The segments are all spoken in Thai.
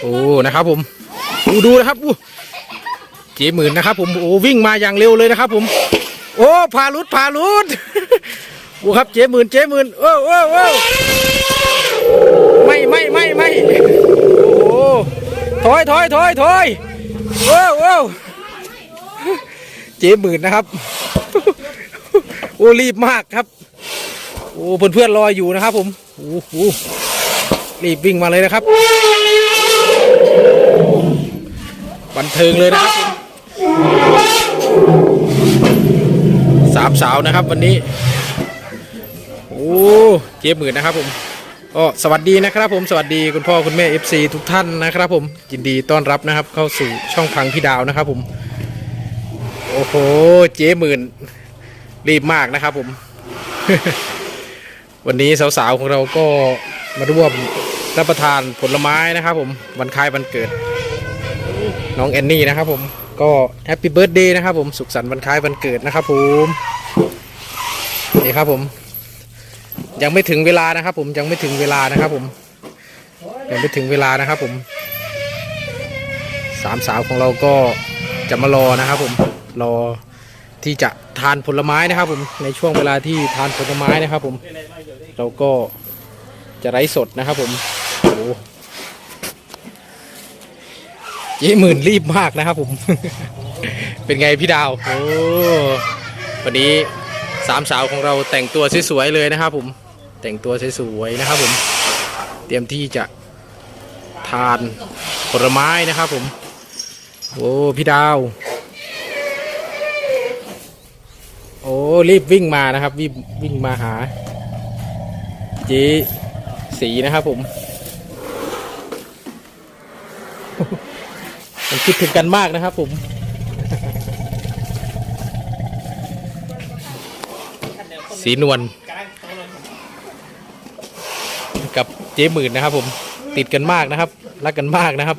โอ้นะครับผมดูดูนะครับอู้เจหมื่นนะครับผมโอ้วิ่งมาอย่างเร็วเลยนะครับผม โอ้พาลุดพาลุดโอ้ครับเจหมื่นเจหมื่นโอ้โอ้โอ้ไม่ไม่ไม่ไม่โอ้ถอยถอยถอยถอยโอ้โอ้เจหมื่นนะครับโอ้รีบมากครับโอ้เพื่อนเพื่อนรออยู่นะครับผมโอ้โหรีบวิ่งมาเลยนะครับ บันเทิงเลยนะครับสามสาวนะครับวันนี้ โอ้เจ๊หมื่นนะครับผมก็สวัสดีนะครับผมสวัสดีคุณพ่อคุณแม่ FC ทุกท่านนะครับผมยินดีต้อนรับนะครับ เข้าสู่ช่องพังพี่ดาวนะครับผม โอ้โหเจ๊หมื่นรีบมากนะครับผม วันนี้สาวๆของเราก็มาร่วมรับประทานผลไม้นะครับผมวันคล้ายวันเกิด น้องแอนนี่นะครับผมก็แฮปปี้เบิร์ดเดย์นะครับผมสุขสันต์วันคล้ายวันเกิดนะครับผมนี่ครับผม ยังไม่ถึงเวลานะครับ ผมยังไม่ถึงเวลานะครับ ผมยังไม่ถึงเวลานะครับ ผมสามสาวของเราก็จะมารอนะครับผมรอที่จะทานผลไม้นะครับ ผมในช่วงเวลาที่ทานผลไม้นะครับ ผมเราก็จะไร้สดนะครับ ผมโอ้โห เย้หมื่นรีบมากนะครับผม เป็นไงพี่ดาว โอ้ วันนี้สามสาวของเราแต่งตัวสวยๆเลยนะครับผม แต่งตัวสวยๆนะครับผม เตรียมที่จะทานผลไม้นะครับผม โอ้ พี่ดาว โอ้ รีบวิ่งมานะครับวิ่งวิ่งมาหา เจ๊สีนะครับผม มันคิดถึงกันมากนะครับผมสีนวลกับเจ๊หมื่นนะครับผมติดกันมากนะครับ รักกันมากนะครับ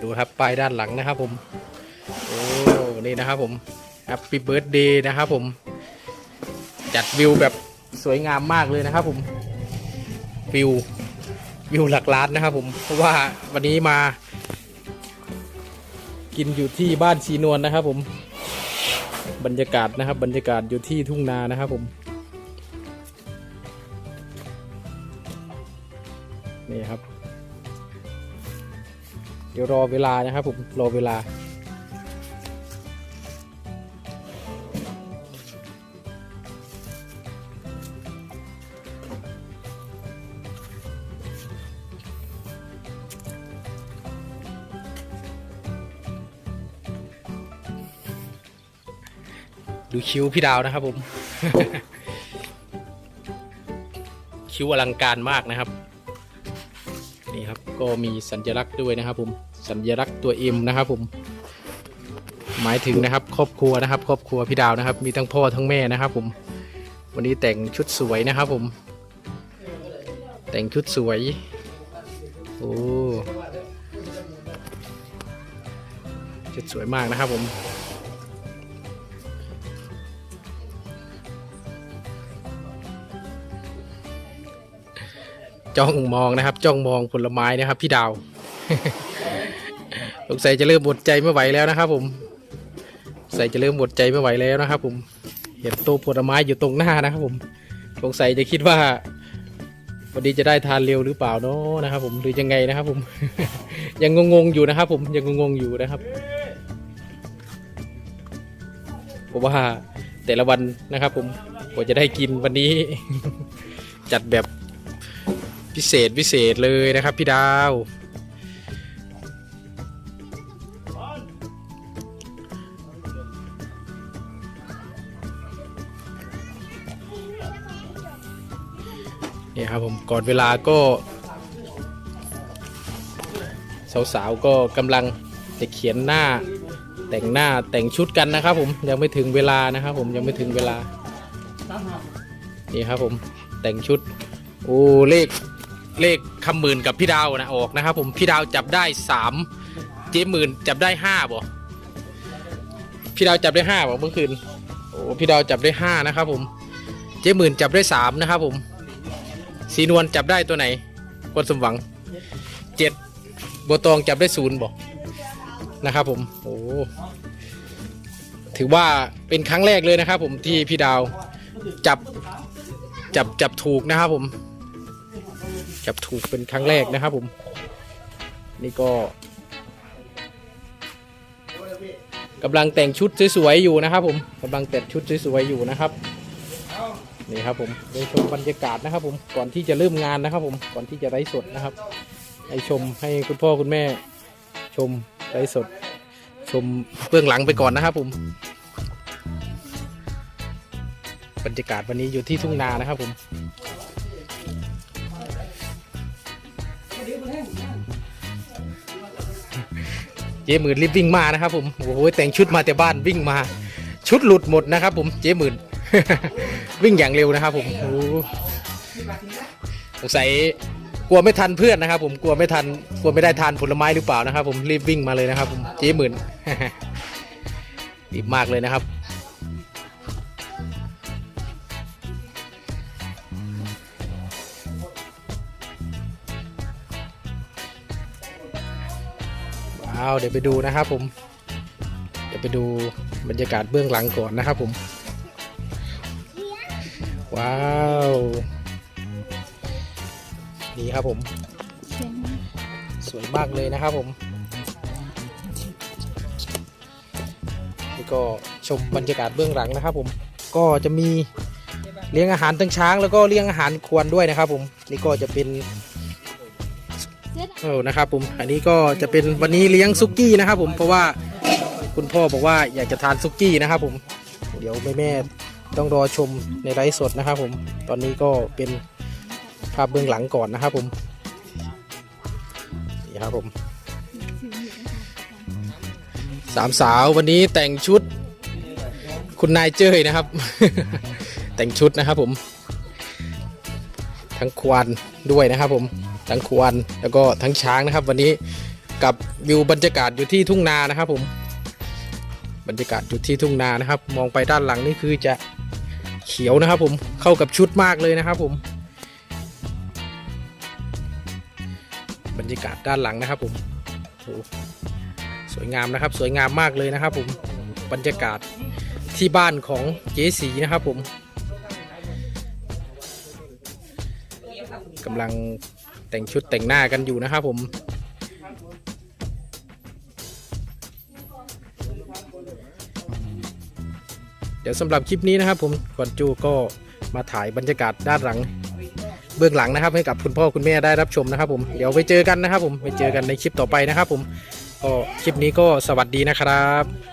ดูครับป้ายด้านหลังนะครับผม โอ้ นี่นะครับผม Happy Birthday นะครับผม จัดวิวแบบสวยงามมากเลยนะครับ ผมวิววิวหลักล้านนะครับ ผมเพราะว่าวันนี้มา กินอยู่ที่บ้านชีนวลนะครับ ผมบรรยากาศนะครับ บรรยากาศอยู่ที่ทุ่งนานะครับ ผมนี่ครับ เดี๋ยวรอเวลานะครับ ผมรอเวลา ดูคิ้วพี่ดาวนะครับผม คิ้วอลังการมากนะครับ นี่ครับก็มีสัญลักษณ์ด้วยนะครับผม สัญลักษณ์ตัว M นะครับผม หมายถึงนะครับ ครอบครัวนะครับ ครอบครัวพี่ดาวนะครับ มีทั้งพ่อทั้งแม่นะครับ ผม วันนี้แต่งชุดสวยนะครับ ผม แต่งชุดสวย โอ้ชุดสวยมากนะครับผม จ้องมองนะครับ จ้องมองผลไม้นะครับ พี่ดาวสงสัยจะเริ่มหมดใจไม่ไหวแล้วนะครับ ผมสงสัยจะเริ่มหมดใจไม่ไหวแล้วนะครับ ผมเห็นตัวผลไม้อยู่ตรงหน้านะครับ ผมสงสัยจะคิดว่าวันนี้จะได้ทานเร็วหรือเปล่าเนาะนะครับ ผมหรือยังไงนะครับ ผม ยังงงๆอยู่นะครับ ผมยังงงๆอยู่นะครับเพราะว่าแต่ละวันนะครับ ผมกว่าจะได้กินวันนี้ จัดแบบ พิเศษพิเศษเลยนะครับพี่ดาว เนี่ยครับผมก่อนเวลาก็ สาวๆก็กำลังจะเขียนหน้าแต่งหน้าแต่งชุดกันนะครับผมยังไม่ถึงเวลานะครับผมยังไม่ถึงเวลานี่ครับผมแต่งชุด โอ้ เลข เลขคำหมื่นกับพี่ดาวนะออกนะครับผมพี่ดาวจับได้สามเจ๊หมื่นจับได้ห้าบ่พี่ดาวจับได้ห้าบ่เมื่อคืนโอ้พี่ดาวจับได้ห้านะครับผมเจ๊หมื่นจับได้สามนะครับผมสีนวลจับได้ตัวไหนคนสมหวังเจ็ดบัวตองจับได้ศูนย์บอกนะครับผมโอ้ถือว่าเป็นครั้งแรกเลยนะครับผมที่พี่ดาวจับจับจับถูกนะครับผม จับถูกเป็นครั้งแรกนะครับผม นี่ก็กำลังแต่งชุดสวยๆอยู่นะครับผมกำลังแต่งชุดสวยๆอยู่นะครับนี่ครับผมไปชมบรรยากาศนะครับผมก่อนที่จะเริ่มงานนะครับผมก่อนที่จะไลฟ์สดนะครับให้ชมให้คุณพ่อคุณแม่ ชมไลฟ์สด ชมเบื้องหลังไปก่อนนะครับผมบรรยากาศวันนี้อยู่ที่ทุ่งนานะครับผม เจ๊หมื่นรีบวิ่งมานะครับผมโอ้โหแต่งชุดมาแต่บ้านวิ่งมา ชุดหลุดหมดนะครับ ผมเจ๊หมื่น วิ่งอย่างเร็วนะครับ ผมโอ้สงสัยกลัวไม่ทันเพื่อนนะครับ ผมกลัวไม่ทันกลัวไม่ได้ทานผลไม้หรือเปล่านะครับ ผมรีบวิ่งมาเลยนะครับ ผมเจ๊หมื่นรีบมากเลยนะครับ ว้าเดี๋ยวไปดูนะครับผม เดี๋ยวไปดูบรรยากาศเบื้องหลังก่อนนะครับผม ว้าว นี่ครับผม สวยมากเลยนะครับผมนี่ก็ชมบรรยากาศเบื้องหลังนะครับผม ก็จะมีเลี้ยงอาหารตั้งช้างแล้วก็เลี้ยงอาหารควรด้วยนะครับผม นี่ก็จะเป็น โอ้นะครับผมอันนี้ก็จะเป็นวันนี้เลี้ยงซุกี้นะครับผมเพราะว่าคุณพ่อบอกว่าอยากจะทานซุกี้นะครับผม เดี๋ยวแม่แม่ๆต้องรอชมในไลฟ์สดนะครับผมตอนนี้ก็เป็นภาพเบื้องหลังก่อนนะครับผมนี่ครับผมสามสาววันนี้แต่งชุด คุณนายเจ้ยนะครับ แต่งชุดนะครับผม ทั้งควานด้วยนะครับผม ทั้งควานแล้วก็ทั้งช้างนะครับ วันนี้กับวิวบรรยากาศอยู่ที่ทุ่งนานะครับ ผม บรรยากาศอยู่ที่ทุ่งนานะครับ มองไปด้านหลังนี่คือจะเขียวนะครับ ผมเข้ากับชุดมากเลยนะครับ ผม บรรยากาศด้านหลังนะครับ ผมสวยงามนะครับ สวยงามมากเลยนะครับ ผมบรรยากาศที่บ้านของเจ๊สีนะครับ ผมกำลัง แต่งชุดแต่งหน้ากันอยู่นะครับผมเดี๋ยวสำหรับคลิปนี้นะครับ ผมก่อนจูก็มาถ่ายบรรยากาศด้านหลัง เบื้องหลังนะครับ ให้กับคุณพ่อคุณแม่ได้รับชมนะครับ ผมเดี๋ยวไปเจอกันนะครับ ผมไปเจอกันในคลิปต่อไปนะครับ ผมก็คลิปนี้ก็สวัสดีนะครับ